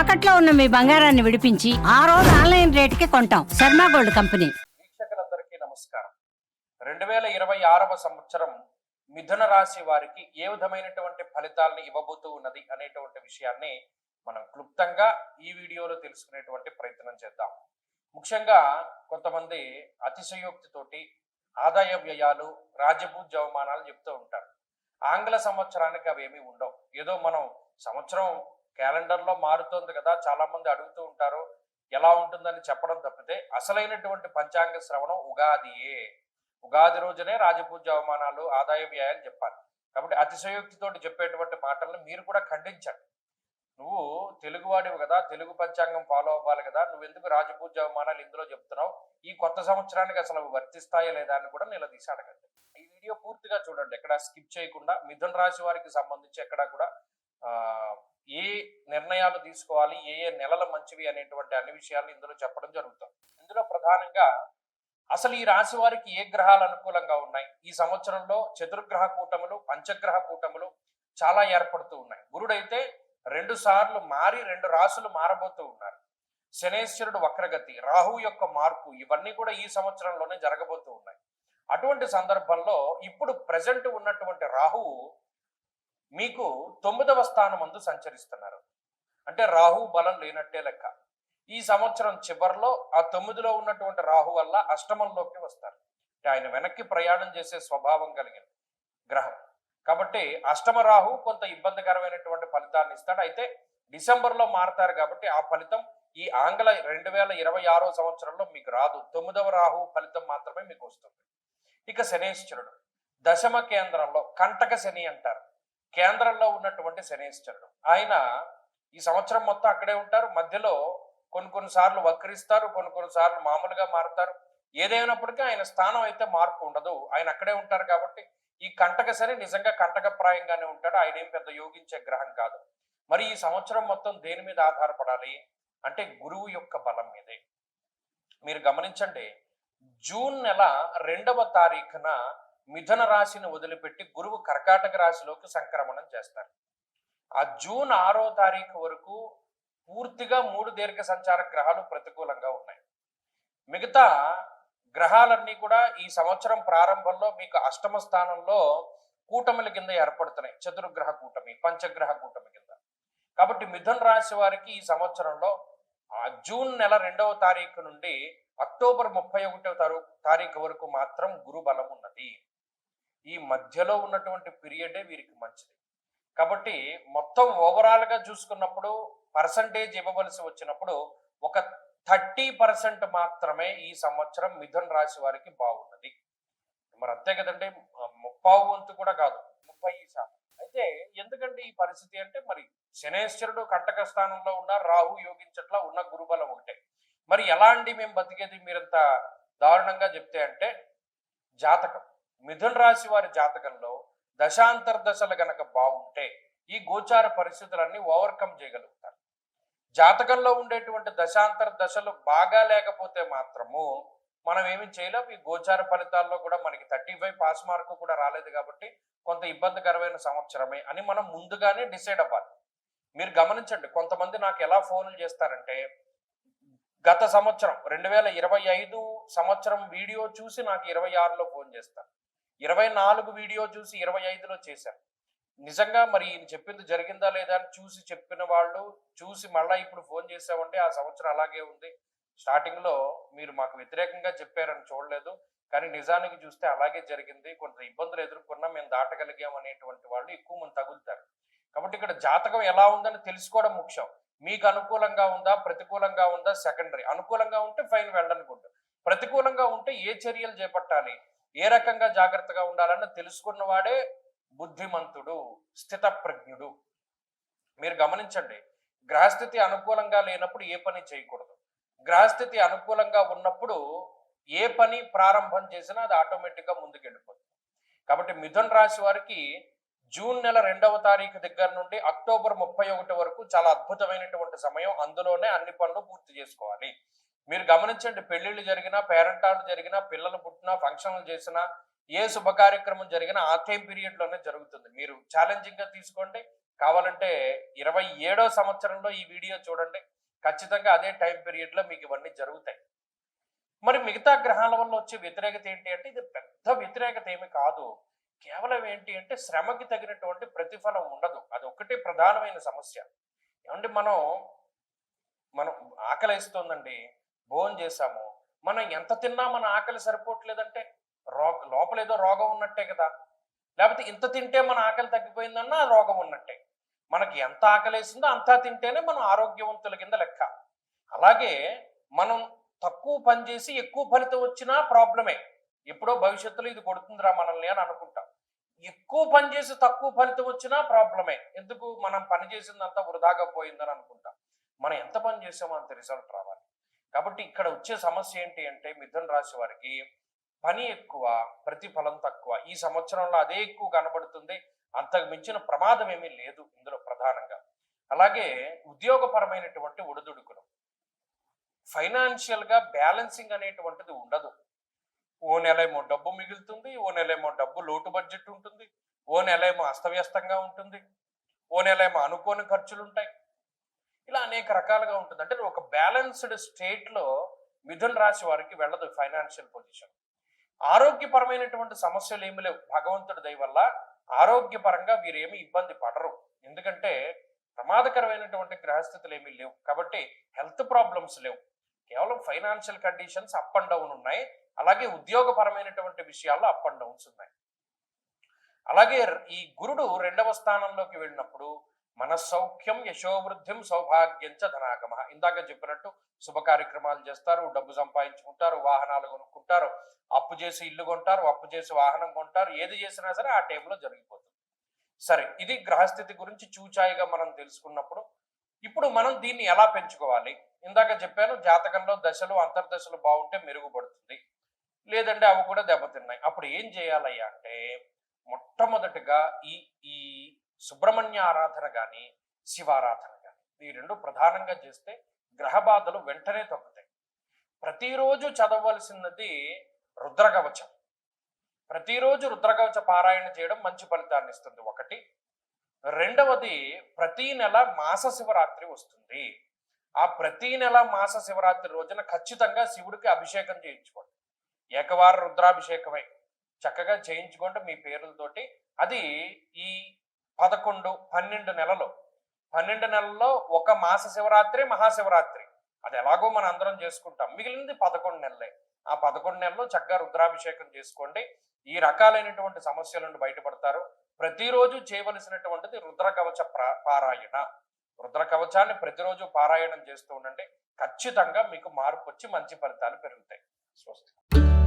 తాకట్లో ఉన్న మీ బంగారాన్ని విడిపించి ఆ రోజు ఆన్లైన్ రేటుకి కొంటాం. Sharma gold company. వీక్షకులందరికీ నమస్కారం. రెండు వేల ఇరవై ఆరవ సంవత్సరం మిథున రాశి వారికి ఏ విధమైనటువంటి ఫలితాలను ఇవ్వబోతూ ఉన్నది అనేటువంటి విషయాన్ని మనం క్లుప్తంగా ఈ వీడియోలో తెలుసుకునేటువంటి ప్రయత్నం చేద్దాం. ముఖ్యంగా కొంతమంది అతిశయోక్తితోటి ఆదాయ వ్యయాలు రాజపూజ్య అవమానాలు చెప్తూ ఉంటారు. ఆంగ్ల సంవత్సరానికి అవి ఏమీ ఉండవు. ఏదో మనం సంవత్సరం క్యాలెండర్లో మారుతోంది కదా చాలా మంది అడుగుతూ ఉంటారు ఎలా ఉంటుందని చెప్పడం తప్పితే అసలైనటువంటి పంచాంగ శ్రవణం ఉగాదియే. ఉగాది రోజునే రాజపూజ అవమానాలు ఆదాయ వ్యయాలు చెప్పాలి. కాబట్టి అతిశయోక్తితోటి చెప్పేటువంటి మాటలను మీరు కూడా ఖండించండి. నువ్వు తెలుగువాడివి కదా తెలుగు పంచాంగం ఫాలో అవ్వాలి కదా నువ్వు ఎందుకు రాజపూజ అవమానాలు ఇందులో చెప్తున్నావు? ఈ కొత్త సంవత్సరానికి అసలు వర్తిస్తాయా లేదా అని కూడా నిలదీసి అడగండి. ఈ వీడియో పూర్తిగా చూడండి ఎక్కడ స్కిప్ చేయకుండా మిథున రాశి వారికి సంబంధించి ఎక్కడ కూడా ఏ నిర్ణయాలు తీసుకోవాలి ఏ ఏ నెలలు మంచివి అనేటువంటి అన్ని విషయాలు ఇందులో చెప్పడం జరుగుతుంది. ఇందులో ప్రధానంగా అసలు ఈ రాశి వారికి ఏ గ్రహాలు అనుకూలంగా ఉన్నాయి? ఈ సంవత్సరంలో చతుర్గ్రహ కూటములు పంచగ్రహ కూటములు చాలా ఏర్పడుతూ ఉన్నాయి. గురుడైతే రెండు సార్లు మారి రెండు రాసులు మారబోతూ ఉన్నారు. శనేశ్వరుడు వక్రగతి రాహు యొక్క మార్పు ఇవన్నీ కూడా ఈ సంవత్సరంలోనే జరగబోతూ ఉన్నాయి. అటువంటి సందర్భంలో ఇప్పుడు ప్రజెంట్ ఉన్నటువంటి రాహువు మీకు తొమ్మిదవ స్థానమందు సంచరిస్తున్నారు. అంటే రాహు బలం లేనట్టే లెక్క. ఈ సంవత్సరం చివరిలో ఆ తొమ్మిదిలో ఉన్నటువంటి రాహు వల్ల అష్టమంలోకి వస్తారు. ఆయన వెనక్కి ప్రయాణం చేసే స్వభావం కలిగిన గ్రహం. కాబట్టి అష్టమ రాహు కొంత ఇబ్బందికరమైనటువంటి ఫలితాన్ని ఇస్తాడు. అయితే డిసెంబర్లో మారతారు కాబట్టి ఆ ఫలితం ఈ ఆంగ్ల రెండు వేల ఇరవై ఆరో సంవత్సరంలో మీకు రాదు. తొమ్మిదవ రాహు ఫలితం మాత్రమే మీకు వస్తుంది. ఇక శనేశ్వరుడు. దశమ కేంద్రంలో కంటక శని అంటారు. కేంద్రంలో ఉన్నటువంటి శనేశ్వరుడు. ఆయన ఈ సంవత్సరం మొత్తం అక్కడే ఉంటారు. మధ్యలో కొన్ని కొన్ని సార్లు వక్రిస్తారు కొన్ని కొన్ని సార్లు మామూలుగా మారుతారు. ఏదైనప్పటికీ ఆయన స్థానం అయితే మార్పు ఉండదు. ఆయన అక్కడే ఉంటారు కాబట్టి ఈ కంటక సరే నిజంగా కంటకప్రాయంగానే ఉంటాడు. ఆయన ఏం పెద్ద యోగించే గ్రహం కాదు. మరి ఈ సంవత్సరం మొత్తం దేని మీద ఆధారపడాలి? అంటే గురువు యొక్క బలం మీదే. మీరు గమనించండి. జూన్ నెల రెండవ తారీఖున మిథున రాశిని వదిలిపెట్టి గురువు కర్కాటక రాశిలోకి సంక్రమణం చేస్తారు. ఆ జూన్ ఆరో తారీఖు వరకు పూర్తిగా మూడు దీర్ఘ సంచార గ్రహాలు ప్రతికూలంగా ఉన్నాయి. మిగతా గ్రహాలన్నీ కూడా ఈ సంవత్సరం ప్రారంభంలో మీకు అష్టమ స్థానంలో కూటమిల కింద ఏర్పడుతున్నాయి. చతుర్గ్రహ కూటమి పంచగ్రహ కూటమి కింద. కాబట్టి మిథున్ రాశి వారికి ఈ సంవత్సరంలో ఆ జూన్ నెల రెండవ తారీఖు నుండి అక్టోబర్ ముప్పై ఒకటవ తారీఖు వరకు మాత్రం గురు బలం ఉన్నది. ఈ మధ్యలో ఉన్నటువంటి పీరియడే వీరికి మంచిది. కాబట్టి మొత్తం ఓవరాల్గా చూసుకున్నప్పుడు పర్సంటేజ్ ఇవ్వవలసి వచ్చినప్పుడు ఒక థర్టీ పర్సెంట్ మాత్రమే ఈ సంవత్సరం మిథున్ రాశి వారికి బాగున్నది. మరి అంతే కదండి ముప్పావు వంతు కూడా కాదు ముప్పై శాతం. అయితే ఎందుకంటే ఈ పరిస్థితి అంటే మరి శనేశ్వరుడు కంటక స్థానంలో ఉన్న రాహు యోగించట్లా ఉన్న గురుబలం ఒకటే. మరి ఎలా అండి మేము బతికేది మీరంత దారుణంగా చెప్తే అంటే జాతకం. మిథున రాశి వారి జాతకంలో దశాంతర దశలు గనక బాగుంటే ఈ గోచార పరిస్థితులన్నీ ఓవర్కమ్ చేయగలుగుతారు. జాతకంలో ఉండేటువంటి దశాంతర దశలు బాగా లేకపోతే మాత్రము మనం ఏమి చేయలేం. ఈ గోచార ఫలితాల్లో కూడా మనకి థర్టీ ఫైవ్ పాస్ మార్కు కూడా రాలేదు కాబట్టి కొంత ఇబ్బందికరమైన సంవత్సరమే అని మనం ముందుగానే డిసైడ్ అవ్వాలి. మీరు గమనించండి కొంతమంది నాకు ఎలా ఫోన్లు చేస్తారంటే గత సంవత్సరం రెండు వేల ఇరవై ఐదు సంవత్సరం వీడియో చూసి నాకు ఇరవై ఆరులో ఫోన్ చేస్తారు. ఇరవై నాలుగు వీడియో చూసి ఇరవై ఐదులో చేశారు. నిజంగా మరి ఈయన చెప్పింది జరిగిందా లేదా అని చూసి చెప్పిన వాళ్ళు చూసి మళ్ళీ ఇప్పుడు ఫోన్ చేసామంటే ఆ సంవత్సరం అలాగే ఉంది. స్టార్టింగ్లో మీరు మాకు వ్యతిరేకంగా చెప్పారని చూడలేదు. కానీ నిజానికి చూస్తే అలాగే జరిగింది. కొంత ఇబ్బందులు ఎదుర్కొన్నా మేము దాటగలిగాం అనేటువంటి వాళ్ళు ఎక్కువ మంది తగులుతారు. కాబట్టి ఇక్కడ జాతకం ఎలా ఉందని తెలుసుకోవడం ముఖ్యం. మీకు అనుకూలంగా ఉందా ప్రతికూలంగా ఉందా సెకండరీ అనుకూలంగా ఉంటే ఫైన్ వెళ్ళనుకుంటా ప్రతికూలంగా ఉంటే ఏ చర్యలు చేపట్టాలి? ఏ రకంగా జాగ్రత్తగా ఉండాలని తెలుసుకున్న వాడే బుద్ధిమంతుడు స్థితప్రజ్ఞుడు. మీరు గమనించండి గ్రహస్థితి అనుకూలంగా లేనప్పుడు ఏ పని చేయకూడదు. గ్రహస్థితి అనుకూలంగా ఉన్నప్పుడు ఏ పని ప్రారంభం చేసినా అది ఆటోమేటిక్గా ముందుకెళ్ళిపోతుంది. కాబట్టి మిథున్ రాశి వారికి జూన్ నెల రెండవ తారీఖు దగ్గర నుండి అక్టోబర్ ముప్పై ఒకటి వరకు చాలా అద్భుతమైనటువంటి సమయం. అందులోనే అన్ని పనులు పూర్తి చేసుకోవాలి. మీరు గమనించండి పెళ్ళిళ్ళు జరిగినా పేరెంటాలు జరిగినా పిల్లలు పుట్టినా ఫంక్షన్లు చేసినా ఏ శుభ కార్యక్రమం జరిగినా ఆ టైం పీరియడ్లోనే జరుగుతుంది. మీరు ఛాలెంజింగ్గా తీసుకోండి. కావాలంటే ఇరవై ఏడో సంవత్సరంలో ఈ వీడియో చూడండి. ఖచ్చితంగా అదే టైం పీరియడ్లో మీకు ఇవన్నీ జరుగుతాయి. మరి మిగతా గ్రహాల వల్ల వచ్చే వ్యతిరేకత ఏంటి అంటే ఇది పెద్ద వ్యతిరేకత ఏమి కాదు. కేవలం ఏంటి అంటే శ్రమకి తగినటువంటి ప్రతిఫలం ఉండదు. అది ఒకటే ప్రధానమైన సమస్య. ఏమంటే మనం మనం ఆకలిస్తోందండి. భోజనం చేశాము. మనం ఎంత తిన్నా మన ఆకలి సరిపోవట్లేదంటే రోగ లోపల ఏదో రోగం ఉన్నట్టే కదా. లేకపోతే ఇంత తింటే మన ఆకలి తగ్గిపోయిందన్నా ఆ రోగం ఉన్నట్టే. మనకి ఎంత ఆకలి వేసిందో అంతా తింటేనే మనం ఆరోగ్యవంతుల కింద లెక్క. అలాగే మనం తక్కువ పని చేసి ఎక్కువ ఫలితం వచ్చినా ప్రాబ్లమే. ఎప్పుడో భవిష్యత్తులో ఇది కొడుతుందిరా మనల్ని అని అనుకుంటాం. ఎక్కువ పని చేసి తక్కువ ఫలితం వచ్చినా ప్రాబ్లమే. ఎందుకు? మనం పని చేసిందంతా వృధాగా పోయిందని అనుకుంటాం. మనం ఎంత పని చేసామో అంత రిజల్ట్ రావాలి. కాబట్టి ఇక్కడ వచ్చే సమస్య ఏంటి అంటే మిథున రాశి వారికి పని ఎక్కువ ప్రతిఫలం తక్కువ. ఈ సంవత్సరంలో అదే ఎక్కువ కనబడుతుంది. అంతకు మించిన ప్రమాదం ఏమీ లేదు ఇందులో ప్రధానంగా. అలాగే ఉద్యోగపరమైనటువంటి ఒడిదుడుకులు. ఫైనాన్షియల్గా బ్యాలెన్సింగ్ అనేటువంటిది ఉండదు. ఓ నెలేమో డబ్బు మిగులుతుంది ఓ నెలేమో డబ్బు లోటు బడ్జెట్ ఉంటుంది ఓ నెలేమో అస్తవ్యస్తంగా ఉంటుంది ఓ నెలేమో అనుకోని ఖర్చులు ఉంటాయి ఇలా అనేక రకాలుగా ఉంటుంది. అంటే ఒక బ్యాలెన్స్డ్ స్టేట్లో మిథున్ రాశి వారికి వెళ్ళదు ఫైనాన్షియల్ పొజిషన్ ఆరోగ్యపరమైనటువంటి సమస్యలు ఏమి లేవు. భగవంతుడి దయ వల్ల ఆరోగ్యపరంగా వీరేమి ఇబ్బంది పడరు. ఎందుకంటే ప్రమాదకరమైనటువంటి గ్రహస్థితులు ఏమీ లేవు. కాబట్టి హెల్త్ ప్రాబ్లమ్స్ లేవు. కేవలం financial conditions up and down ఉన్నాయి. అలాగే ఉద్యోగపరమైనటువంటి విషయాల్లో అప్ అండ్ డౌన్స్ ఉన్నాయి. అలాగే ఈ గురుడు రెండవ స్థానంలోకి వెళ్ళినప్పుడు మన సౌఖ్యం యశోవృద్ధిం సౌభాగ్యంచ ధనాగమ. ఇందాక చెప్పినట్టు శుభ కార్యక్రమాలు చేస్తారు డబ్బు సంపాదించుకుంటారు వాహనాలు కొనుక్కుంటారు అప్పు చేసి ఇల్లు కొంటారు అప్పు చేసి వాహనం కొంటారు ఏది చేసినా సరే ఆ టైంలో జరిగిపోతుంది. సరే ఇది గ్రహస్థితి గురించి చూచాయిగా మనం తెలుసుకున్నప్పుడు ఇప్పుడు మనం దీన్ని ఎలా పెంచుకోవాలి? ఇందాక చెప్పాను జాతకంలో దశలు అంతర్దశలు బాగుంటే మెరుగుపడుతుంది లేదంటే అవి కూడా దెబ్బతిన్నాయి. అప్పుడు ఏం చేయాలయ్యా అంటే మొట్టమొదటిగా ఈ ఈ సుబ్రహ్మణ్య ఆరాధన కానీ శివారాధన కానీ ఈ రెండు ప్రధానంగా చేస్తే గ్రహ బాధలు వెంటనే తగ్గుతాయి ప్రతిరోజు చదవలసినది రుద్రకవచం ప్రతిరోజు రుద్రకవచ పారాయణ చేయడం మంచి ఫలితాన్ని ఇస్తుంది. ఒకటి. రెండవది ప్రతి నెల మాస శివరాత్రి వస్తుంది. ఆ ప్రతి నెల మాస శివరాత్రి రోజున ఖచ్చితంగా శివుడికి అభిషేకం చేయించుకోండి. ఏకవార రుద్రాభిషేకమై. చక్కగా చేయించుకోండి మీ పేర్లతోటి. అది ఈ పదకొండు పన్నెండు నెలలు. పన్నెండు నెలల్లో ఒక మాస శివరాత్రి మహాశివరాత్రి. అది ఎలాగో మనం అందరం చేసుకుంటాం. మిగిలింది పదకొండు నెలలే. ఆ పదకొండు నెలలు చక్కగా రుద్రాభిషేకం చేసుకోండి. ఈ రకాలైనటువంటి సమస్యల నుండి బయటపడతారు. ప్రతిరోజు చేయవలసినటువంటిది రుద్ర కవచ ప్రా- పారాయణ. రుద్ర కవచాన్ని ప్రతిరోజు పారాయణం చేస్తూ ఉండండి. ఖచ్చితంగా మీకు మార్పు వచ్చి మంచి ఫలితాలు పెరుగుతాయి. స్వస్తి.